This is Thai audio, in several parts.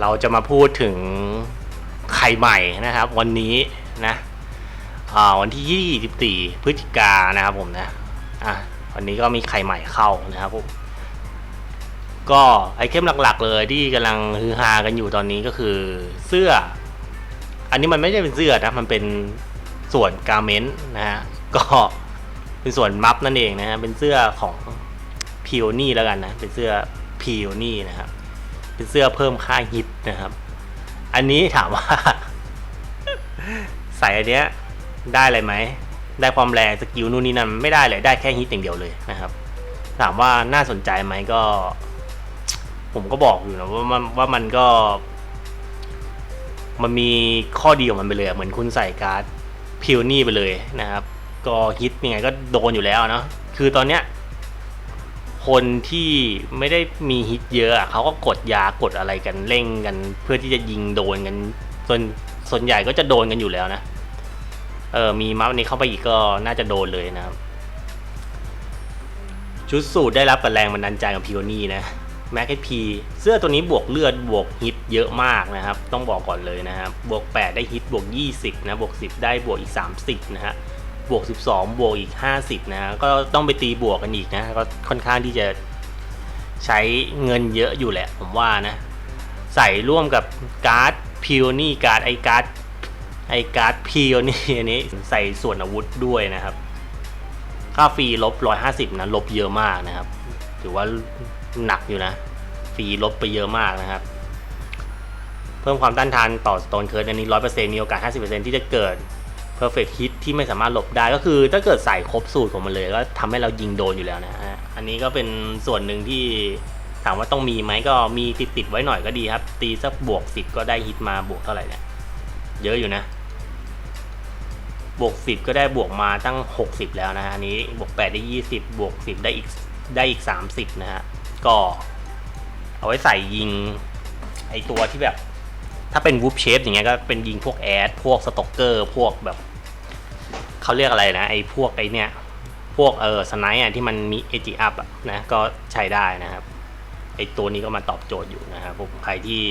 เราจะมาพูดถึงไข่ใหม่นะครับ วันนี้นะวันที่ 24 พฤศจิกานะครับผมนะอะวันนี้ก็มีไข่ใหม่เข้านะครับผมก็ไอเทมหลักๆ เลยที่กำลังฮือฮากันอยู่ตอนนี้ก็คือเสื้อ อันนี้มันไม่ใช่เป็นเสื้อนะมันเป็นส่วนการเมนต์นะฮะก็เป็นส่วนมัฟนั่นเองนะฮะเป็นเสื้อของพิโอนี่แล้วกันนะเป็นเสื้อพิโอนี่นะครับ เป็นเสื้อเพิ่มค่าฮิตนะครับ อันนี้ถามว่า ใส่อันเนี้ยได้อะไรไหม ได้ความแรงสกิลนู่นนี่นั่นไม่ได้เลยได้แค่ฮิตอย่างเดียวเลยนะครับ ถามว่าน่าสนใจไหมก็ ผมก็บอกอยู่นะว่ามันว่ามันก็ มันมีข้อดีของมันไปเลยเหมือนคุณใส่การ์ดพิวนี่ไปเลยนะครับ ก็ฮิตยังไงก็โดนอยู่แล้วเนาะคือตอนเนี้ย คนที่ไม่ได้มีฮิตเยอะอะเขาก็กดยากดอะไรกันเร่งกัน เพื่อที่จะยิงโดนกัน ส่วนส่วนใหญ่ก็จะโดนกันอยู่แล้วนะ เออมีมัฟนี้เข้าไปอีกก็น่าจะโดนเลยนะครับ ชุดสูตรได้รับกับแรงบันดาลใจของพิโอนี่นะแม็กพีเสื้อตัวนี้บวกเลือดบวกฮิตเยอะมากนะครับ ต้องบอกก่อนเลยนะครับ บวก 8 ได้ฮิตบวก 20 นะ บวก 10 ได้บวกอีก 30 นะฮะ บวก 12 บวกอีก 50 นะ ก็ต้องไปตีบวกกันอีกนะ ก็ค่อนข้างที่จะใช้เงินเยอะอยู่แหละ ผมว่านะ ใส่ร่วมกับการ์ดพิโอนี่การ์ดไอการ์ดไอการ์ดพิโอนี่อันนี้ใส่ส่วนอาวุธด้วยนะครับ ค่าฟรีลบ 150 นะ ลบเยอะมากนะครับ ถือว่าหนักอยู่นะ ฟรีลบไปเยอะมากนะครับ เพิ่มความต้านทานต่อสโตนเคิร์ดอันนี้ 100%มีโอกาส 50%ที่จะเกิด perfect hit ที่ไม่สามารถหลบได้ก็คือถ้าเกิดใส่ครบสูตรของมันเลยก็ทำให้เรายิงโดนอยู่แล้วนะฮะ อันนี้ก็เป็นส่วนหนึ่งที่ถามว่าต้องมีไหมก็มีติดติดไว้หน่อยก็ดีครับ ตีสักบวก 10 ก็ได้ฮิตมาบวกเท่าไหร่เนี่ยเยอะอยู่นะ บวก 10 ก็ได้บวกมาตั้ง 60 แล้วนะฮะอันนี้บวก 8 ได้ 20 บวก 10 ได้อีกได้อีก 30 นะฮะก็เอาไว้ใส่ยิงไอตัวที่แบบ ถ้าเป็นวูฟเชฟอย่างเงี้ยก็เป็นยิงพวกแอดพวกสต็อกเกอร์พวกแบบเขาเรียกอะไรนะไอพวกไอเนี้ยพวกเออสไนป์อะที่มันมีเอจิอัพอะนะก็ใช้ได้นะครับไอตัวนี้ก็มาตอบโจทย์อยู่นะครับผมใครที่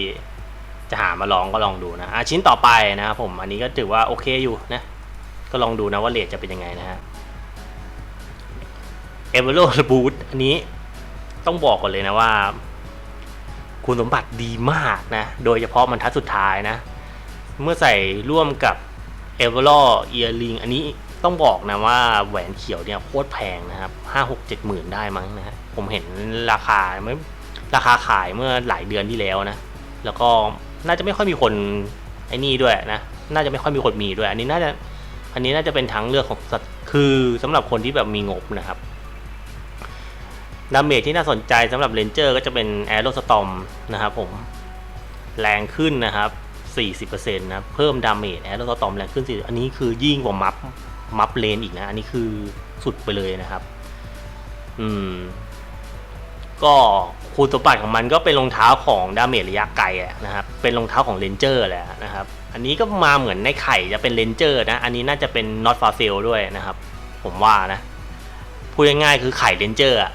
จะหามาลองก็ลองดูนะอะชิ้นต่อไปนะครับผมอันนี้ก็ถือว่าโอเคอยู่นะก็ลองดูนะว่าเลทจะเป็นยังไงนะฮะเอเวอร์โลบูทอันนี้ต้องบอกก่อนเลยนะว่า คุณสมบัติดีมากนะ โดยเฉพาะบรรทัดสุดท้ายนะ เมื่อใส่ร่วมกับเอเวอร์ลเอียริงอันนี้ต้องบอกนะว่าแหวนเขียวเนี่ยโคตรแพงนะครับห้าหกเจ็ดหมื่นได้มั้งนะฮะผมเห็นราคาไม่ราคาขายเมื่อหลายเดือนที่แล้วนะ แล้วก็น่าจะไม่ค่อยมีคนไอ้นี่ด้วยนะ น่าจะไม่ค่อยมีคนมีด้วย อันนี้น่าจะ อันนี้น่าจะเป็นทางเลือกของคือสำหรับคนที่แบบมีงบนะครับ ดาเมจที่น่าสนใจสำหรับเลนเจอร์ก็จะเป็นแอโรสตอมนะครับผมแรงขึ้นนะครับ 40%นะเพิ่มดาเมจแอโรสตอมแรงขึ้นสิอันนี้คือยิ่งกว่ามัฟมัฟเลนอีกนะ อันนี้คือสุดไปเลยนะครับ อืม ก็คุณสมบัติของมันก็เป็นรองเท้าของดาเมจระยะไกลนะครับ เป็นรองเท้าของเลนเจอร์แหละนะครับ อันนี้ก็มาเหมือนในไข่จะเป็นเลนเจอร์นะ อันนี้น่าจะเป็น not for sale ด้วยนะครับ ผมว่านะ พูดง่ายๆคือไข่เลนเจอร์อะ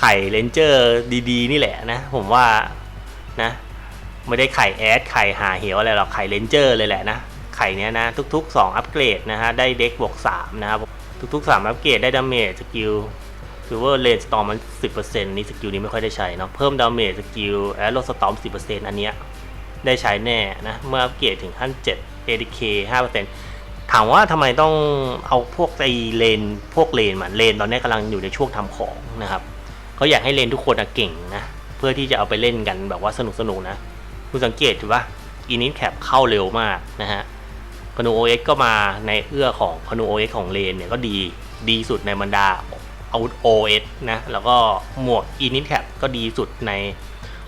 ไข่เลนเจอร์ดีๆ นี่แหละนะ ผมว่านะ ไม่ได้ไข่แอดไข่หาเหวอะไรหรอกไข่เลนเจอร์เลยแหละนะ ไข่เนี้ยนะ ทุก ๆ 2 อัปเกรดนะฮะ ได้เด็กบวก3นะครับทุก ๆ 3 อัปเกรดได้ดาเมจสกิลคือว่าเลนสตอมมัน 10%นี่สกิลนี้ไม่ค่อยได้ใช้เนาะเพิ่มดาเมจสกิลแอโรสตอม 10%อันเนี้ยได้ใช้แน่นะ เมื่ออัปเกรดถึงขั้น7 ADK 5% ถามว่าทำไมต้องเอาพวกไอเลนพวกเลนมันเลนตอนนี้กำลังอยู่ในช่วงทำของนะครับเขาอยากให้เลนทุกคนเก่งนะเพื่อที่จะเอาไปเล่นกันแบบว่าสนุกสนุกนะคุณสังเกตถูกปะอินิทแคปเข้าเร็วมากนะฮะพนูโอเอ็กก็มาในเอื้อของพนูโอเอ็กของเลนเนี่ยก็ดีดีสุดในบรรดาอาวุธ OS นะแล้วก็หมวกอินิทแคปก็ดีสุดใน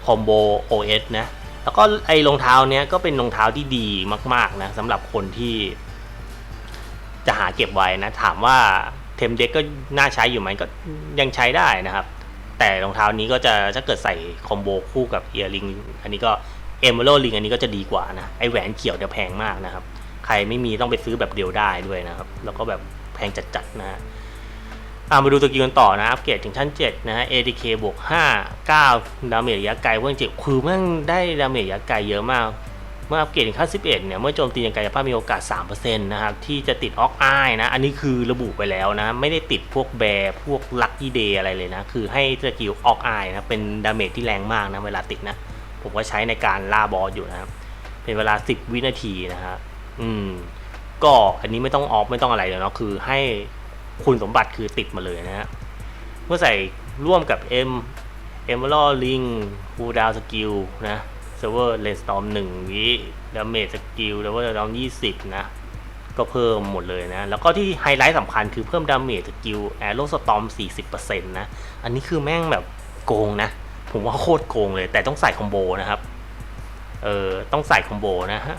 คอมโบ OS นะแล้วก็ไอรองเท้าเนี้ยก็เป็นรองเท้าที่ดีมากๆนะสำหรับคนที่ จะหาเก็บไว้นะ ถามว่าเทมเด็กก็น่าใช้อยู่ไหมก็ยังใช้ได้นะครับ แต่รองเท้านี้ก็จะถ้าเกิดใส่คอมโบคู่กับเอียริงอันนี้ก็เอมเบอร์ลิงอันนี้ก็จะดีกว่านะไอแหวนเขียวจะแพงมากนะครับ ใครไม่มีต้องไปซื้อแบบเดียวได้ด้วยนะครับ แล้วก็แบบแพงจัดๆนะฮะอ่ามาดูสกิลกันต่อนะอัปเกรดถึงชั้น 7 นะฮะ ADK บวก 5 9 ดาเมจระยะไกลเว่าจริงๆคือแม่งได้ดาเมจระยะไกลเยอะมาก เมื่ออัปเกรดถึงขั้น11 เนี่ย เมื่อโจมตีอย่างไกลภาพมีโอกาส 3%นะครับ ที่จะติดออกอายนะ อันนี้คือระบุไปแล้วนะ ไม่ได้ติดพวกแบร์พวกลัคกี้เดย์อะไรเลยนะ คือให้สกิลออกอายนะ เป็นดาเมจที่แรงมากนะ เวลาติดนะ ผมก็ใช้ในการล่าบอสอยู่นะครับ เป็นเวลา 10 วินาทีนะฮะ อืม ก็อันนี้ไม่ต้องออฟไม่ต้องอะไรเลยเนาะ คือให้คุณสมบัติคือติดมาเลยนะฮะ เมื่อใส่ร่วมกับ M e m e r a l d Ring Cool Down Skill นะ Server Rainstorm 1วิ Damage Skill Level Down 20นะ ก็เพิ่มหมดเลยนะ แล้วก็ที่ไฮไลท์สำคัญคือเพิ่ม Damage Skill Arrow Storm 40%นะ อันนี้คือแม่งแบบโกงนะ ผมว่าโคตรโกงเลย แต่ต้องใส่คอมโบนะครับ เออต้องใส่คอมโบนะฮะ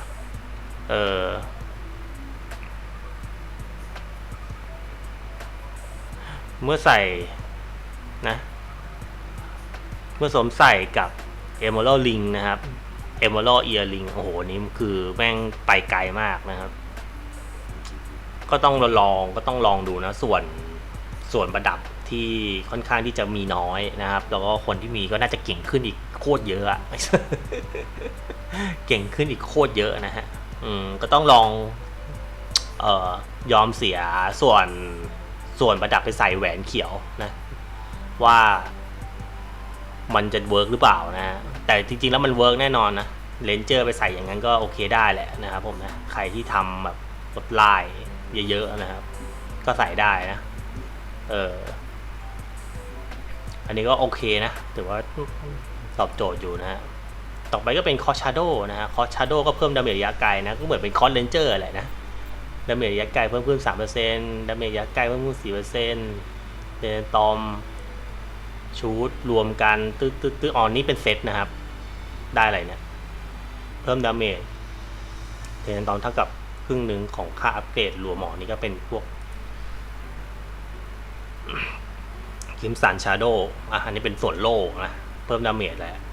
เออเมื่อใส่นะ เมื่อสวมใส่กับ e m e r a l d Ring นะครับ e m e r a l d Ear Ring โอ้โหนี่คือแม่งไปไกลมากนะครับ ก็ต้องลองก็ต้องลองดูนะ ส่วนส่วนประดับที่ค่อนข้างที่จะมีน้อยนะครับ แล้วก็คนที่มีก็น่าจะเก่งขึ้นอีกโคตรเยอะอะเก่งขึ้นอีกโคตรเยอะนะฮะอืมก็ต้องลองเอ่อยอมเสียส่วนส่วนประดับไปใส่แหวนเขียวนะ ว่า มันจะเวิร์กหรือเปล่านะแต่จริงๆแล้วมันเวิร์กแน่นอนนะเลนเจอร์ไปใส่อย่างนั้นก็โอเคได้แหละนะครับผมนะใครที่ทำแบบกดไลน์เยอะๆนะครับ ก็ใส่ได้นะเอออันนี้ก็โอเคนะถือว่าตอบโจทย์อยู่นะฮะต่อไปก็เป็นคอชาร์โดนะฮะคอชาร์โดก็เพิ่มดาเมจระยะไกลนะก็เหมือนเป็นคอสเลนเจอร์แหละนะดาเมจระยะไกลเพิ่มขึ้นสามเปอร์เซ็นต์ดาเมจระยะไกลเพิ่มขึ้นสี่เปอร์เซ็นต์เดนตอม ชูดรวมกันตึ๊ดตึ๊ดตึ๊ดออนนี่เป็นเซตนะครับ ได้อะไรเนี่ย เพิ่มดาเมจเดนตอมเท่ากับครึ่งหนึ่งของค่าอัปเกรดรวมหมอนี่ก็เป็นพวกคิมสันชาโดอะอันนี้เป็นส่วนโล่นะ เพิ่มดาเมจแหละ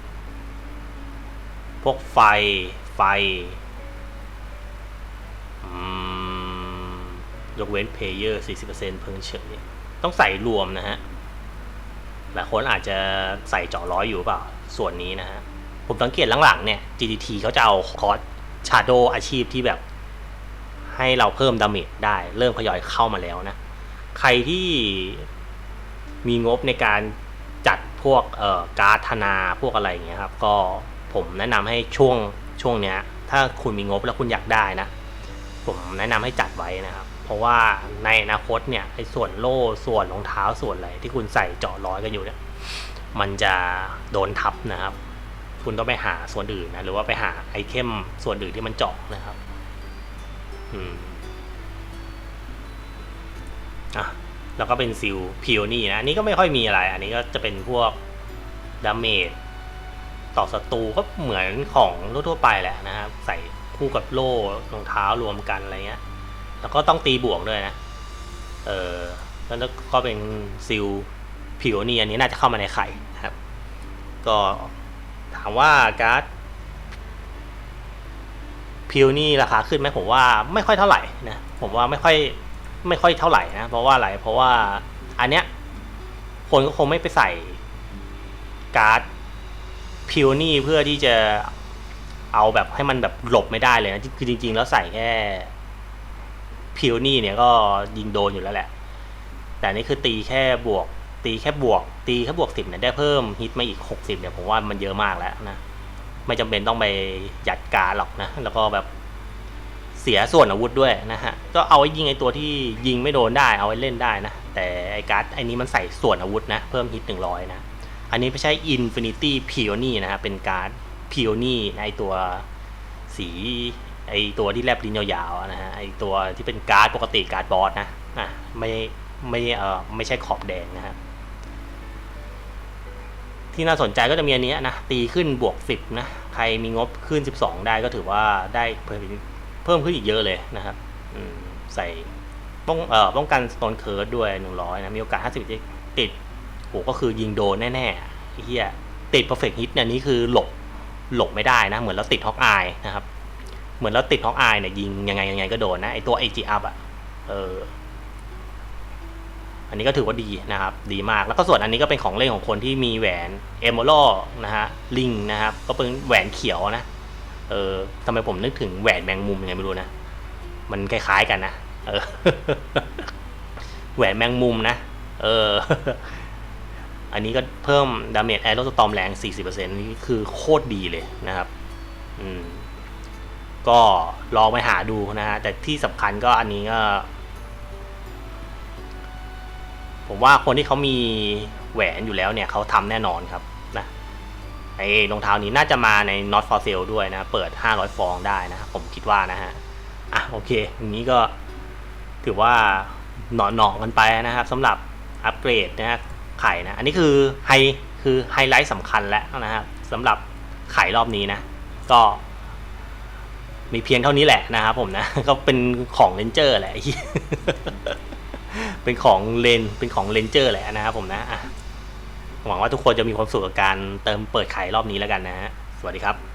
พวกไฟไฟยกเว้นเพลเยอร์40%เพิ่งเฉยต้องใส่รวมนะฮะ หลายคนอาจจะใส่เจาะร้อยอยู่เปล่าส่วนนี้นะฮะ ผมสังเกตหลังๆเนี่ย GDT เขาจะเอาคอร์สชาโดอาชีพที่แบบ ให้เราเพิ่มดาเมจได้ เริ่มทยอยเข้ามาแล้วนะ ใครที่มีงบในการจัดพวกเอ่อการ์ดธนาพวกอะไรอย่างเงี้ยครับ ก็ผมแนะนำให้ช่วงช่วงเนี้ย ถ้าคุณมีงบแล้วคุณอยากได้นะ ผมแนะนำให้จัดไว้นะครับ ราะว่าในอนาคตเนี่ยไอ้ส่วนโล่ส่วนรองเท้าส่วนอะไรที่คุณใส่เจาะร้อยกันอยู่เนี่ยมันจะโดนทับนะครับ คุณต้องไปหาส่วนอื่นนะหรือว่าไปหาไอเทมส่วนอื่นที่มันเจาะนะครับอืมอะแล้วก็เป็นซิลพิโอนี่นะอันนี้ก็ไม่ค่อยมีอะไร อันนี้ก็จะเป็นพวกดาเมจต่อศัตรูก็เหมือนของทั่วๆไปแหละนะครับ ใส่คู่กับโล่รองเท้ารวมกันอะไรเงี้ย แล้วก็ต้องตีบวกด้วยนะ เออแล้วก็เป็นซิลพิโอนี่อันนี้น่าจะเข้ามาในไข่นะครับ ก็ถามว่าการ์ดพิโอนี่ราคาขึ้นไหมผมว่าไม่ค่อยเท่าไหร่นะผมว่าไม่ค่อยไม่ค่อยเท่าไหร่นะเพราะว่าอะไรเพราะว่าอันเนี้ยคนก็คงไม่ไปใส่การ์ดพิวนี่เพื่อที่จะเอาแบบให้มันแบบหลบไม่ได้เลยนะคือจริง ๆ แล้วใส่แค่ พิวนี่เนี่ยก็ยิงโดนอยู่แล้วแหละ แต่นี่คือตีแค่บวก ตีแค่บวก ตีแค่บวกสิบเนี่ยได้เพิ่มฮิตมาอีกหกสิบเนี่ยผมว่ามันเยอะมากแล้วนะ ไม่จำเป็นต้องไปยัดการหรอกนะ แล้วก็แบบเสียส่วนอาวุธด้วยนะฮะ ก็เอาไว้ยิงไอตัวที่ยิงไม่โดนได้ เอาไว้เล่นได้นะ แต่ไอการ์ดไอนี้มันใส่ส่วนอาวุธนะ เพิ่มฮิตหนึ่งร้อยนะ อันนี้ไม่ใช่ Infinity Peony นะฮะ เป็นการ์ด Peony ไอตัวสี ไอตัวที่แลบลิ้นยาวๆนะฮะไอตัวที่เป็นการ์ดปกติการ์ดบอสนะอะไม่ไม่เออไม่ใช่ขอบแดงนะฮะที่น่าสนใจก็จะมีอันนี้นะตีขึ้นบวกสิบนะใครมีงบขึ้น 12 ได้ก็ถือว่าได้เพิ่มเพิ่มขึ้นอีกเยอะเลยนะครับใส่ป้องเอ่อป้องกันสโตนเคิร์ดด้วย 100 นะมีโอกาส 50 ติดโหก็คือยิงโดนแน่ๆเฮียติด perfect hit เนี่ยนี่คือหลบหลบไม่ได้นะ เหมือนเราติดฮอกอายนะครับ เหมือนเราติดฮอกอายเนี่ยยิงยังไงยังไงก็โดนนะไอตัว AG up อะเออออันนี้ก็ถือว่าดีนะครับ ดีมากแล้วก็ส่วนอันนี้ก็เป็นของเล่นของคนที่มีแหวนเอมโมลนะฮะลิงนะครับ ก็เป็นแหวนเขียวนะเออทำไมผมนึกถึงแหวนแมงมุมยังไงไม่รู้นะ มันคล้ายๆกันนะเออแหวนแมงมุมนะ เออ อันนี้ก็เพิ่มดาเมจแอโรสตอมแรง 40%นี่คือโคตรดีเลยนะครับ อืม ก็ลองไปหาดูนะฮะแต่ที่สำคัญก็อันนี้ก็ ผมว่าคนที่เขามีแหวนอยู่แล้วเนี่ยเขาทำแน่นอนครับนะไอ้รองเท้านี้น่าจะมาใน not for sale ด้วยนะ เปิด 500 ฟองได้นะ ผมคิดว่านะฮะ อะโอเคอย่างนี้ก็ถือว่าหนอนหนอกันไปนะครับสำหรับอัปเกรดนะฮะไข่นะ อันนี้คือไฮคือไฮไลท์สำคัญแล้วนะครับสำหรับไข่รอบนี้นะ ก็ มีเพียงเท่านี้แหละนะครับผมนะ ก็เป็นของเลนเจอร์แหละเป็นของเลนเป็นของเลนเจอร์แหละนะครับผมนะหวังว่าทุกคนจะมีความสุขกับการเติมเปิดขายรอบนี้แล้วกันนะฮะสวัสดีครับ